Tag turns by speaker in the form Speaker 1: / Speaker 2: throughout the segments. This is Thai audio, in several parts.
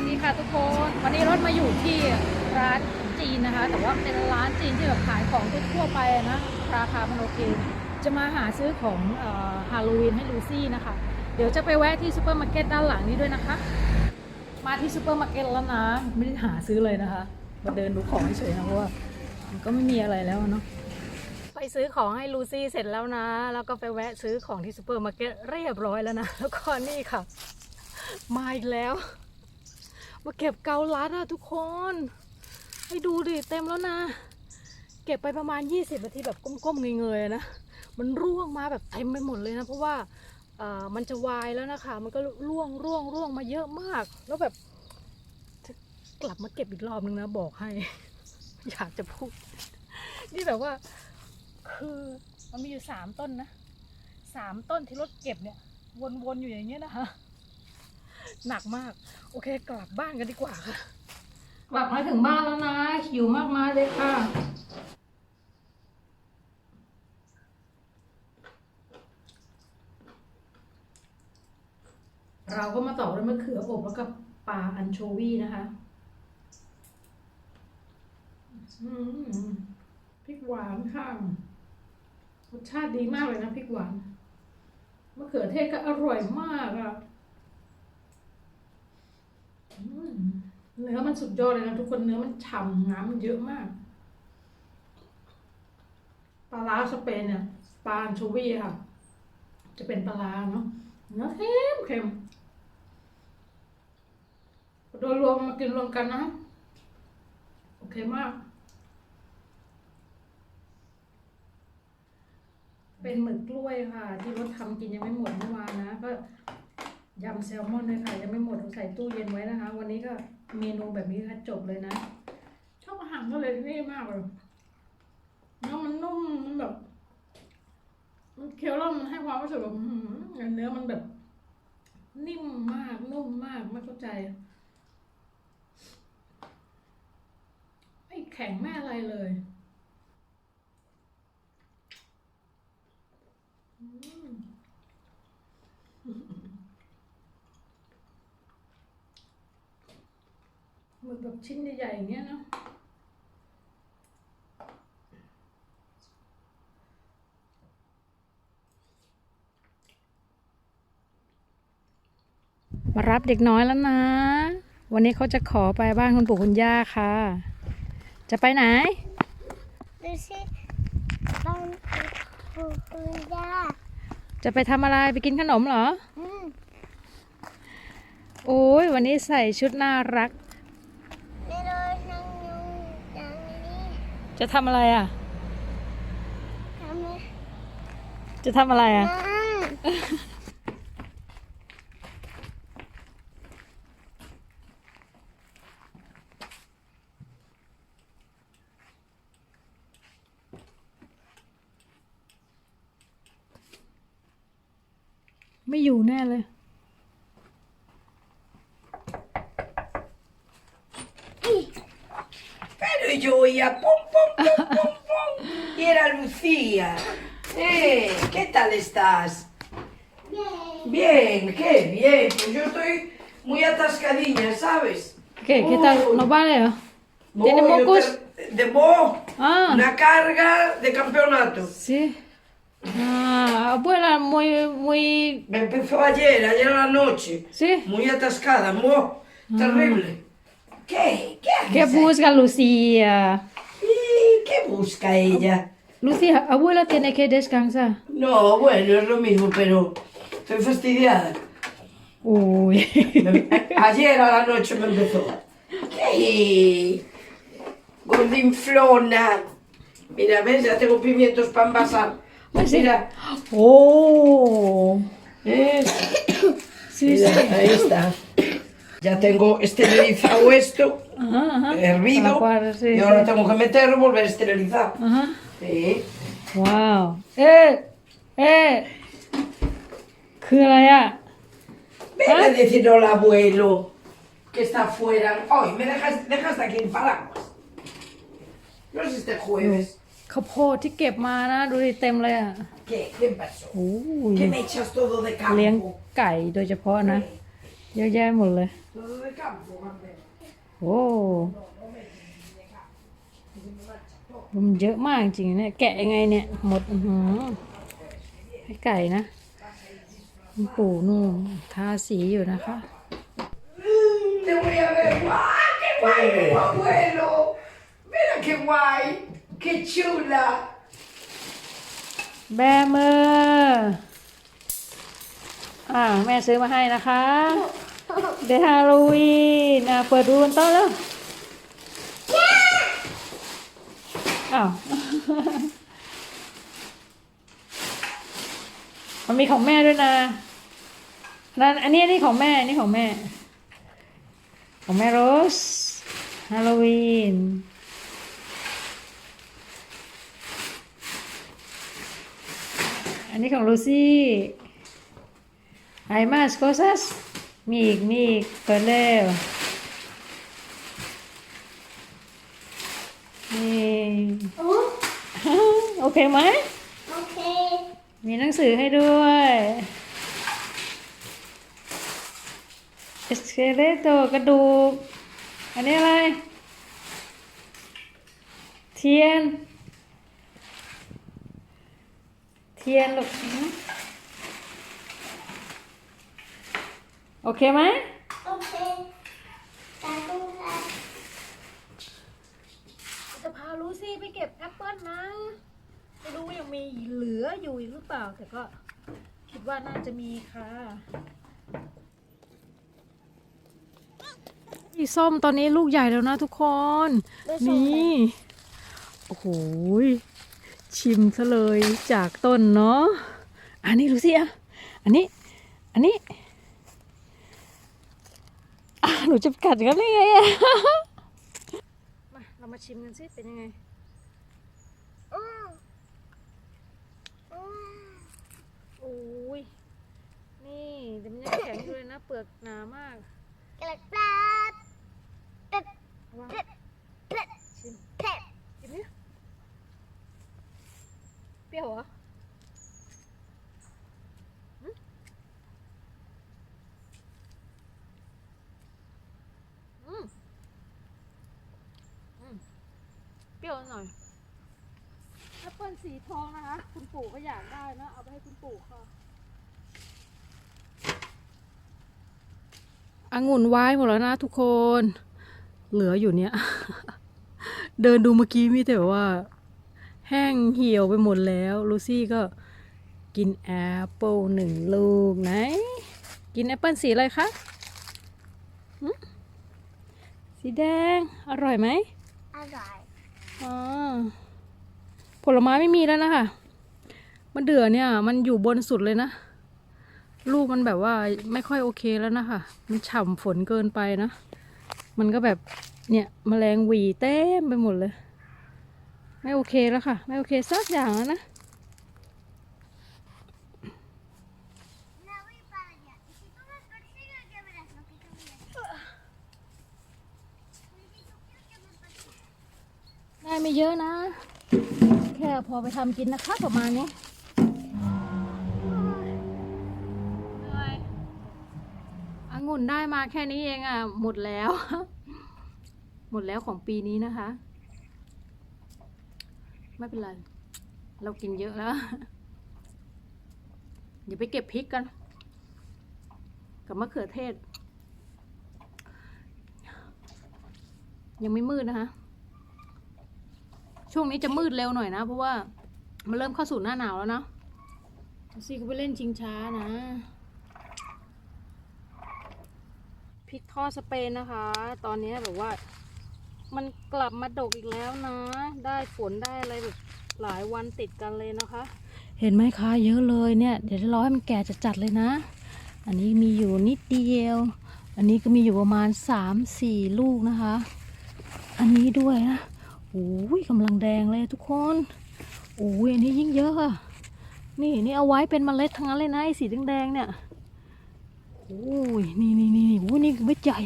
Speaker 1: สดีค่ะทุกคน วันนี้รถมาอยู่ที่ร้านจีนนะคะ แต่ว่าเป็นร้านจีนที่แบบขายของทั่วไปนะ ราคามันโอเค จะมาหาซื้อของฮาโลวีนให้ลูซี่นะคะ เดี๋ยวจะไปแวะที่ซูเปอร์มาร์เก็ตด้านหลังนี้ด้วยนะคะ มาที่ซูเปอร์มาร์เก็ตแล้วนะ ไม่ได้หาซื้อเลยนะคะ มาเดินดูของเฉยๆนะเพราะว่ามันก็ไม่มีอะไรแล้วเนาะ ไปซื้อของให้ลูซี่เสร็จแล้วนะ แล้วก็ไปแวะซื้อของที่ซูเปอร์มาร์เก็ตเรียบร้อยแล้วนะ แล้วก็นี่ค่ะ มาอีกแล้ว มาเก็บเกาลัดอะทุกคนให้ดูดิเต็มแล้วนะ เก็บไปประมาณ 20นาทีแบบก้มๆเงยๆนะ มันร่วงมาแบบเต็มไปหมดเลยนะ เพราะว่าอ่อมันจะวายแล้วนะคะ มันก็ร่วงร่วงร่วงมาเยอะมาก แล้วแบบกลับมาเก็บอีกรอบนึงนะบอกให้ อยากจะพูด นี่แบบว่า คือมันมีอยู่สามต้นนะสามต้นที่รถเก็บเนี่ย วนๆอยู่อย่างเงี้ยนะคะ หนักมาก โอเค กลับบ้านกันดีกว่าค่ะ กลับมาถึงบ้านแล้วนะหิวมากมายเลยค่ะเราก็มาต่อด้วยมะเขืออบแล้วก็ปลาอันโชวีนะคะอืมพริกหวานค่ะรสชาติดีมากเลยนะพริกหวานมะเขือเทศก็อร่อยมากอะ เนื้อมันสุดยอดเลยนะทุกคนเนื้อมันฉ่ำน้ำมันเยอะมาก ปลาร้าสเปนเนี่ยปลาอันโชวีค่ะ จะเป็นปลาร้าเนาะเนื้อเค็มเค็มโดยรวมมากินรวมกันนะ โอเคมาก เป็นหมึกกล้วยค่ะ ที่รถทำกินยังไม่หมดเมื่อวานนะ ก็ ยำแซลมอนด้วยค่ะ ยังไม่หมดใส่ตู้เย็นไว้นะคะ วันนี้ก็เมนูแบบนี้ค่ะจบเลยนะชอบอาหารทะเลที่นี่มากเลยเนื้อมันนุ่มมันแบบ มันเคี้ยวแล้วมันให้ความรู้สึกแบบเนื้อมันแบบ นิ่มมากนุ่มมากไม่เข้าใจไม่แข็งไม่อะไรเลยอืมหมึกแบบ ชิ้นใหญ่ๆอย่างเงี้ยเนาะมารับเด็กน้อยแล้วนะ วันนี้เขาจะขอไปบ้านคุณปู่คุณย่าค่ะ จะไปไหน
Speaker 2: ดูสิบ้านปู่คุณย่า
Speaker 1: จะไปทำอะไรไปกินขนมเหรอ
Speaker 2: อืม
Speaker 1: โอ้ยวันนี้ใส่ชุดน่ารัก จะทำอะไรอะ
Speaker 2: ทำไม
Speaker 1: จะทำอะไรอะ
Speaker 2: นั่ง
Speaker 1: ไม่อยู่แน่เลย
Speaker 3: Pero Gioia, pum, pum, pum, pum, pum. Y era Lucía. Eh, ¿qué tal estás? Bien, qué bien. Pues yo estoy muy atascadilla, ¿sabes?
Speaker 1: ¿Qué? ¿Qué tal? ¿No vale? ah? ¿Tiene
Speaker 3: Voy, yo
Speaker 1: mocos?
Speaker 3: te- De bo,
Speaker 1: Ah,
Speaker 3: una carga de campeonato.
Speaker 1: sí. Ah, abuela, muy, muy...
Speaker 3: Me empezó ayer, ayer a la noche.
Speaker 1: Sí.
Speaker 3: Muy atascada, mo, terrible. ¿Qué? ¿Qué?
Speaker 1: ¿Qué busca Lucía?
Speaker 3: ¿Y ¿Qué busca ella?
Speaker 1: Lucía, abuela tiene que descansar.
Speaker 3: No, bueno, es lo mismo, pero estoy fastidiada.
Speaker 1: Uy.
Speaker 3: Ayer a la noche me empezó. ¿Qué? Gordinflona. Mira, ves, ya tengo pimientos para envasar.
Speaker 1: Pues.
Speaker 3: Mira,
Speaker 1: Oh.
Speaker 3: ¿eh?
Speaker 1: Sí,
Speaker 3: Mira,
Speaker 1: sí.
Speaker 3: ahí está. Ya tengo esterilizado esto,
Speaker 1: Ajá, ajá.
Speaker 3: hervido.
Speaker 1: Para cuadrar, sí,
Speaker 3: y ahora
Speaker 1: sí.
Speaker 3: tengo que meterlo y volver a esterilizar.
Speaker 1: Ajá.
Speaker 3: Sí.
Speaker 1: Wow. เอ๊ะเอ๊ะคืออะไรอะ
Speaker 3: Ven a decirlo al abuelo que está afuera. Ay, me dejas, dejaste aquí el paraguas. No es este jueves.
Speaker 1: ข้าวโพดที่เก็บมานะ ดูดิเต็มเลยอะ
Speaker 3: ¿Qué? ¿Qué pasó?
Speaker 1: โอ้ย
Speaker 3: ¿Qué me echas todo de campo?
Speaker 1: เลี้ยงไก่โดยเฉพาะนะ เยอะแยะหมดเลย โอ้มันเยอะมากจริงๆเนี่ย แกะยังไงเนี่ย หมดอือหือให้ไก่นะปู่นู่นทาสีอยู่นะคะ
Speaker 3: Ne vuoi avere? Ah, che guai che fa quello! Mira che guai! Che ciula!
Speaker 1: แบมืออ่า แม่ซื้อมาให้นะคะ เดฮาโลวีนอะเปิดดูบนโต๊ะแล้วอ้าวมันมีของแม่ด้วยนะนั่นอันนี้อันนี้ของแม่อันนี้ของแม่ ของแม่โรสฮาโลวีนอันนี้ของลูซี่ไอมาสโกซัส มีอีก มีอีก เปิดเร็วนี่
Speaker 2: Oh,
Speaker 1: โอเคไหม
Speaker 2: okay.
Speaker 1: มีหนังสือให้ด้วย เอสเคเลโตกระดูก อันนี้อะไร เทียน เทียนลูกหือ โอเคไหม
Speaker 2: Okay. Tattoo hat.
Speaker 1: จะพาลูซี่ไปเก็บแอปเปิ้ลนะ ไม่รู้ว่ายังมีเหลืออยู่อีกหรือเปล่า แต่ก็คิดว่าน่าจะมีค่ะอีส้มตอนนี้ลูกใหญ่แล้วนะทุกคน นี่โอ้โหชิมซะเลยจากต้นเนาะอันนี้ดูสิอะอันนี้ อันนี้ หนูจะกัดกันได้ไงอะมาเรามาชิมกันสิเป็นยังไง
Speaker 2: Mm. Mm.
Speaker 1: โอ้ย นี่แต่มันยังแข็งอยู่เลยนะ เปลือกหนามาก
Speaker 2: Like that. Pip,
Speaker 1: วาง
Speaker 2: pip, pip,
Speaker 1: ชิม
Speaker 2: pip.
Speaker 1: กินดิเปรี้ยวเหรอหึอืมอืมเปรี้ยวหน่อยแอปเปิลสี ทองนะคะ คุณปู่ก็อยากได้นะ เอาไปให้คุณปู่ค่ะองุ่นไว้หมดแล้วนะทุกคน เหลืออยู่เนี้ยเดินดูเมื่อกี้มีแต่ว่า แห้งเหี่ยวไปหมดแล้ว ลูซี่ก็กินแอปเปิลหนึ่งลูกไหน กินแอปเปิลสีอะไรคะหึสีแดง อร่อยไหม
Speaker 2: Alright.
Speaker 1: อ๋อ ผลไม้ไม่มีแล้วนะคะมันเดือเนี่ย มันอยู่บนสุดเลยนะ ลูกมันแบบว่าไม่ค่อยโอเคแล้วนะคะ มันฉ่ำฝนเกินไปนะ มันก็แบบเนี่ยมแมลงหวีเต็มไปหมดเลย ไม่โอเคแล้วค่ะ ไม่โอเคสักอย่างแล้วนะได้ไม่เยอะนะ แค่พอไปทำกินนะคะประมาณนี้ยองุ่นได้มาแค่นี้เองอะ หมดแล้ว หมดแล้วของปีนี้นะคะ ไม่เป็นไร เรากินเยอะแล้ว เดี๋ยวไปเก็บพริกกัน กับมะเขือเทศ ยังไม่มืดนะคะ ช่วงนี้จะมืดเร็วหน่อยนะ เพราะว่ามันเริ่มเข้าสู่หน้าหนาวแล้วนะซี่ก็ไปเล่นชิงช้านะพริกทอดสเปนนะคะ ตอนนี้แบบว่า มันกลับมาดกอีกแล้วนะ ได้ฝนได้อะไรแบบหลายวันติดกันเลยนะคะ เห็นไหมคะเยอะเลยเนี่ย เดี๋ยวจะรอให้มันแก่จะจัดๆเลยนะ อันนี้มีอยู่นิดเดียว อันนี้ก็มีอยู่ประมาณสามสี่ลูกนะคะ อันนี้ด้วยนะ โอ้ยกำลังแดงเลยทุกคนโอ้ยอันนี้ยิ่งเยอะอะนี่นี่เอาไว้เป็นเมล็ดทั้งนั้นเลยนะไอ้สีแดงๆเนี่ยโอ้ยนี่นี่นี่นี่โอ้ยนี่เม็ดใหญ่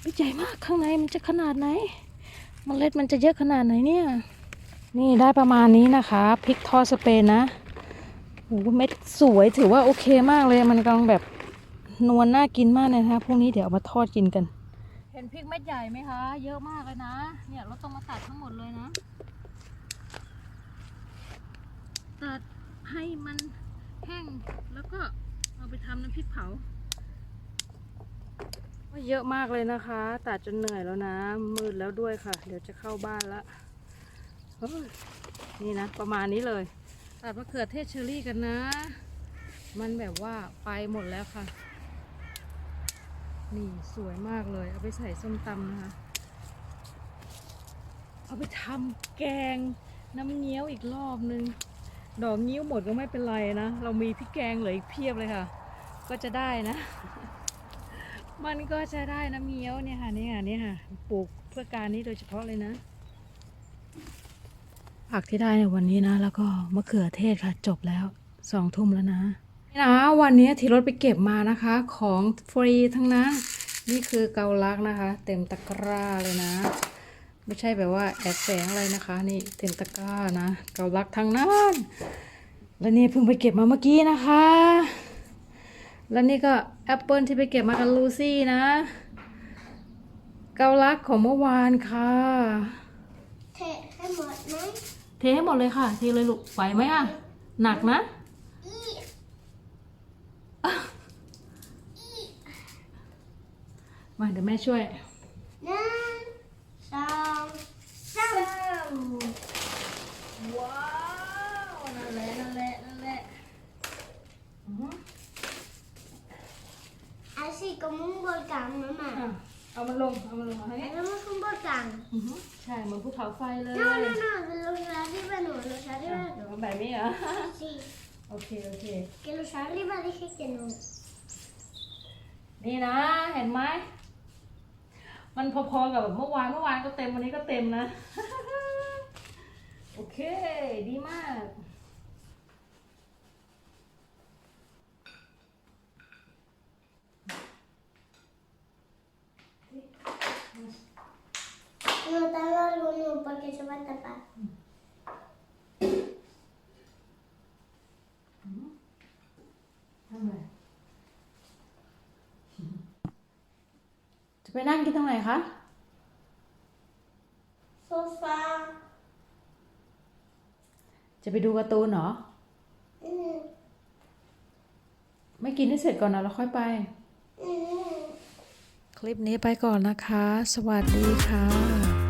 Speaker 1: เม็ดใหญ่มากข้างในมันจะขนาดไหนเมล็ดมันจะเยอะขนาดไหนเนี่ย นี่ได้ประมาณนี้นะคะพริกทอดสเปนนะโอ้เม็ดสวยถือว่าโอเคมากเลยมันกำลังแบบนวลน่ากินมากเลยนะคะพรุ่งนี้เดี๋ยวเอามาทอดกินกัน เห็นพริกเม็ดใหญ่ไหมคะ เยอะมากเลยนะ เนี่ยเราต้องมาตัดทั้งหมดเลยนะ ตัดให้มันแห้งแล้วก็เอาไปทำน้ำพริกเผาเยอะมากเลยนะคะตัดจนเหนื่อยแล้วนะ มืดแล้วด้วยค่ะ เดี๋ยวจะเข้าบ้านละเฮ้ยนี่นะ ประมาณนี้เลย ตัดมะเขือเทศเชอรี่กันนะ มันแบบว่าไปหมดแล้วค่ะ นี่สวยมากเลย เอาไปใส่ส้มตำนะคะ เอาไปทำแกงน้ำเงี้ยวอีกรอบนึง ดอกงิ้วหมดก็ไม่เป็นไรนะ เรามีพริกแกงเหลืออีกเพียบเลยค่ะ ก็จะได้นะ มันก็จะได้น้ำเงี้ยวเนี่ยค่ะนี่ค่ะนี่ค่ะ ปลูกเพื่อการนี้โดยเฉพาะเลยนะ ผักที่ได้ในวันนี้นะ แล้วก็มะเขือเทศค่ะจบแล้วสองทุ่มแล้วนะ นี่นะวันนี้ที่รถไปเก็บมานะคะ ของฟรีทั้งนั้น นี่คือเกาลักนะคะ เต็มตะกร้าเลยนะ ไม่ใช่แบบว่าแอบแฝงอะไรนะคะ นี่เต็มตะกร้านะ เกาลักทั้งนั้น แล้วนี่เพิ่งไปเก็บมาเมื่อกี้นะคะ แล้วนี่ก็แอปเปิลที่ไปเก็บมากับลูซี่นะ เกาลักของเมื่อวานค่ะ
Speaker 2: เทให้หมดไหม
Speaker 1: เทให้หมดเลยค่ะเทเลยลูกไหวไหมอะหนักนะ มาเดี๋ยวแม่ช่วย
Speaker 2: หนึ่งสองสาม
Speaker 1: ว้าวนั่นแหละนั่นแหละนั่นแหละอือฮึ
Speaker 2: así como un volcán mamá
Speaker 1: อะเอามันลงเอามันลงเอาให้
Speaker 2: hagamos un volcán
Speaker 1: อือฮึใช่เหมือนภูเขาไฟเลย
Speaker 2: no no no de los de arriba no los de arriba
Speaker 1: เอาแบบนี้เหรอ
Speaker 2: no sí
Speaker 1: โอเค โอเค
Speaker 2: que los de arriba dije que no
Speaker 1: นี่นะ เห็นไหม มันพอๆกับแบบเมื่อวานเมื่อวานก็เต็มวันนี้ก็เต็มนะ โอเค ดีมาก
Speaker 2: no tan largo no porque se va a tapar
Speaker 1: ทำไมจะ ไปนั่งกินตรงไหนคะ
Speaker 2: sofá
Speaker 1: จะไปดูการ์ตูนเหรอ
Speaker 2: mm,
Speaker 1: ไม่กินให้เสร็จก่อนนะแล้วค่อยไป
Speaker 2: mm.
Speaker 1: คลิปนี้ไปก่อนนะคะ สวัสดีค่ะ